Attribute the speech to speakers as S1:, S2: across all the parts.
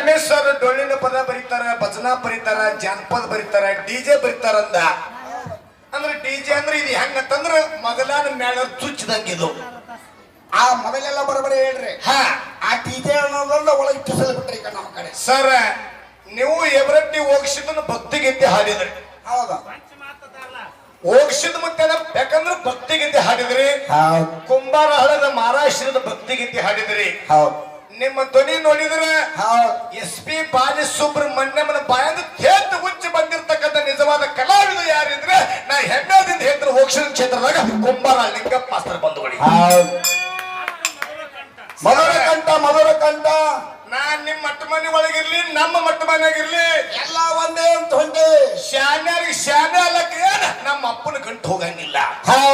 S1: ಪರಮೇಶ್ವರ್ ಡೊಳ್ಳಿನ ಪದ ಬರೀತಾರ ಭಜನಾ ಬರೀತಾರ ಜಾನಪದ ಬರೀತಾರ ಡಿಜೆ ಬರೀತಾರ ಅಂದ. ಅಂದ್ರೆ ಡಿಜೆ ಅಂದ್ರೆ ಇದು ಹೆಂಗಂತಂದ್ರ ಮಗಲಾನ ಮೇಳ ಚುಚ್ಚಿದಂಗ ಇದು
S2: ಆ ಮೊದಲೆಲ್ಲ ಬರೋಬರಿ ಹೇಳ್ರಿ.
S1: ಹಾ.
S2: ಆ ಟಿಜೆ ಅನ್ನೋದನ್ನ ಒಳಗೆ ಕಿಸಲ್ ಬಿಟ್ರಿ ಈಗ ನಮ್ಮ ಕಡೆ.
S1: ಸರ್ ನೀವು ಎವರಟ್ಟಿ ಭಕ್ತಿ ಗೀತೆ ಹಾಡಿದ್ರಿ.
S2: ಹೌದಾ.
S1: ಹೋಗ್ಸಿದ ಮತ್ತೆ ಯಾಕಂದ್ರೆ ಭಕ್ತಿಗೀತೆ ಹಾಡಿದ್ರಿ.
S2: ಹೌದು.
S1: ಕುಂಬಾರ ಹಳದ ಮಹಾರಾಷ್ಟ್ರದ ಭಕ್ತಿಗೀತೆ ಹಾಡಿದ್ರಿ.
S2: ಹೌದು.
S1: ನಿಮ್ಮ ಧ್ವನಿ ನೋಡಿದ್ರೆ ಎಸ್ ಪಿ ಬಾಲಸುಬ್ರಹ್ಮಣ್ಯಮನ ಬಾಯಿಂದ ತೇತು ಉಚ್ಚ ಬಂದಿರತಕ್ಕಂತ ನಿಜವಾದ ಕಲಾವಿದ ಯಾರಿದ್ರೆ ನಾ ಹೆಮ್ಮೆದಿಂದ ಹೇಳ್ತಾರೆ ಹೋಕ್ಷಣ ಕ್ಷೇತ್ರದಾಗ ಕುಂಬಾರ ಲಿಂಗಪ್ಪ ಮಾಸ್ತರ್ ಬಂಧುಗಳು.
S2: ಮಧುರ ಕಂಠ ಮಧುರ ಕಂಠ
S1: ನಾ ನಿಮ್ಮ ಮಟ್ಟ ಮನೆ ಒಳಗಿರ್ಲಿ ನಮ್ಮ ಮಟ್ಟ ಮನೆಯಾಗಿರ್ಲಿ.
S2: ಎಲ್ಲ ಒಂದೇ ಅಂತ ಹೊಂಟಿ.
S1: ಶಾನ್ಯಾರಿಗೆ ಶಾನ್ಯ ಅಲ್ಲಕ್ಕೆ ನಮ್ಮ ಅಪ್ಪನ ಗಂಟು ಹೋಗಂಗಿಲ್ಲ.
S2: ಹೌದು.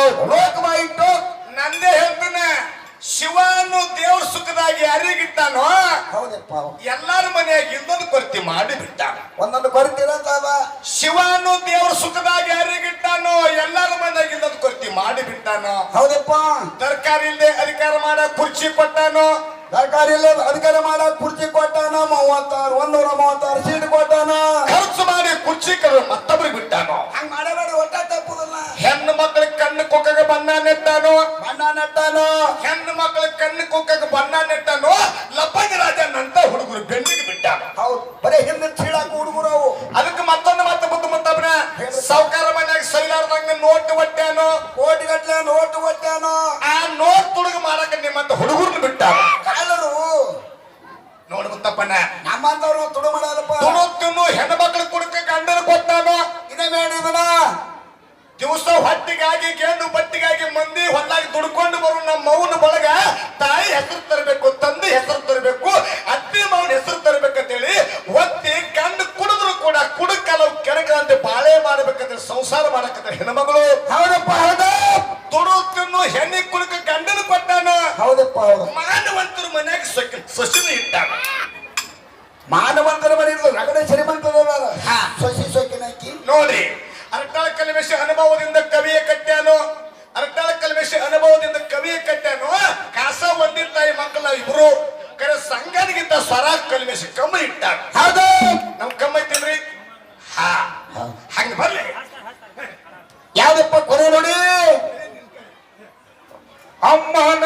S1: ಶಿವನು ದೇವ್ರ ಸುಖದಾಗಿ ಯಾರಿಗಿಟ್ಟಾನೋ
S2: ಹೌದಪ್ಪ
S1: ಎಲ್ಲಾರ ಮನೆಯಾಗ ಇನ್ನೊಂದು ಕೊರತೆ ಮಾಡಿ ಬಿಟ್ಟಾನ.
S2: ಒಂದೊಂದು ಕೊರತಿರತ್ತದ
S1: ಶಿವನು ದೇವ್ರ ಸುಖದಾಗಿ ಯಾರಿಗಿಟ್ಟಾನೋ ಎಲ್ಲಾರ ಮನೆಯಾಗ ಇನ್ನೊಂದು ಕೊರತೆ ಮಾಡಿ ಬಿಟ್ಟಾನೋ.
S2: ಹೌದಪ್ಪ.
S1: ತರಕಾರಿ ಇಲ್ಲದೆ ಅಧಿಕಾರ ಮಾಡ ಕುರ್ಚಿ ಕೊಟ್ಟಾನೋ.
S2: ತರಕಾರಿ ಇಲ್ಲ ಅಧಿಕಾರ ಮಾಡ ಕುರ್ಚಿ ಕೊಟ್ಟಾನ ಮೂವತ್ತಾರು ಒಂದೂರ ಮೂವತ್ತಾರು ಸೀಟ್ ಕೊಟ್ಟಾನ.
S1: ಖರ್ಚು ಮಾಡಿ ಕುರ್ಚಿ ಕರು ಮತ್ತೊಬ್ರಿಗೆ ಬಿಟ್ಟಾನೋ. ಹೆಣ್ಣು ಮಕ್ಕಳ ಕಣ್ಣು ಕುಕ್ಕಗೆ ಬಣ್ಣ ನೆಟ್ಟಾನು?
S2: ಬಣ್ಣ ನೆಟ್ಟಾನ?
S1: ಹೆಣ್ಣು ಮಕ್ಕಳ ಕಣ್ಣು ಕುಕ್ಕಗೆ ಬಣ್ಣ ನೆಟ್ಟನೋ? ಲಪ್ಪಂಗಿ ರಾಜನಂತ ಹುಡುಗರು ಬೆನ್ನಿಗೆ ಬಿಟ್ಟ
S2: ಹೌದು ಬರೇ ಹಿಂದಿನ ಚೀಳಾಕ ಹುಡುಗರು ಅವು.
S1: ಅದಕ್ಕೆ ಮತ್ತೊಂದು ಮತ್ತೆ ಬುದ್ಧ ಮತ್ತೊಬ್ಬನ ಸಾವುಕಾರ ಮನ್ಯಾಗ ಸೈಲಾರ್ದಂಗ ನೋಟ್ ಒಟ್ಟ್ಯಾನೋ?
S2: ಕೋಟಿ ಗಟ್ಲೆ ನೋಟು ಕೊಟ್ಟಾನ
S1: ಆ ನೋಟ್ ತುಡುಗ ಮಾರಕ ನಿಮ್ಮಂತ ಹುಡುಗರ್ನ ಬಿಟ್ಟ
S2: ಕಾಲರು.
S1: ನೋಡು ಮುತ್ತಪ್ಪನ.
S2: ನಮ್ಮಂತವ್ರು
S1: ಕುಡಿದ್ರು ಕೂಡ ಕುಡುಕಲವು ಕೆಣಕದಂತೆ ಬಾಳೆ ಮಾಡಬೇಕಂದ್ರೆ ಸಂಸಾರ ಮಾಡಕಂತ ಹೆಣ್ಮಗಳು
S2: ಹೌದಪ್ಪ ಹೌದು.
S1: ತುಡು ತಿನ್ನು ಹೆಣ್ಣಿ ಕುಡುಕ ಗಂಡನ ಕೊಟ್ಟಾನ?
S2: ಹೌದಪ್ಪ ಹೌದು.
S1: ಮಾನವಂತರ ಮನ್ಯಾಗ ಸೊಕ್ಕ ಸೊಸಿನ ಇಟ್ಟಾನ
S2: ಮಾನವಂತರ ಮನೆ ರಗಡೆ ಶ್ರೀಮಂತರ
S1: ಹಾ.
S2: ಸೊಸಿ ಸೊಕ್ಕಿನಕ್ಕಿ
S1: ನೋಡಿ ಅರಟಾಳ ಕಲ್ಮೇಶ ಅನುಭವದಿಂದ ಕವಿಯ ಕಟ್ಟ್ಯಾನು? ಅರಟಾಳ ಕಲ್ಮೇಶ ಅನುಭವದಿಂದ ಕವಿಯ ಕಟ್ಟ್ಯಾನು? ಕಾಸ ಒಂದಿನ ತಾಯಿ ಮಕ್ಕಳ ಇಬ್ರು ಕರೆ ಸಂಗನಿಗಿಂತ ಸ್ವರ ಕಲ್ಮೇಶ ಕಮ್ಮಿ ಇಟ್ಟಾನ
S2: ಹೌದು. ಹಂಗ ಬರ್ಲಿ. ಯಾವ್ದಪ್ಪ ಕೊರೋ ನೋಡಿ? ಅಮ್ಮನ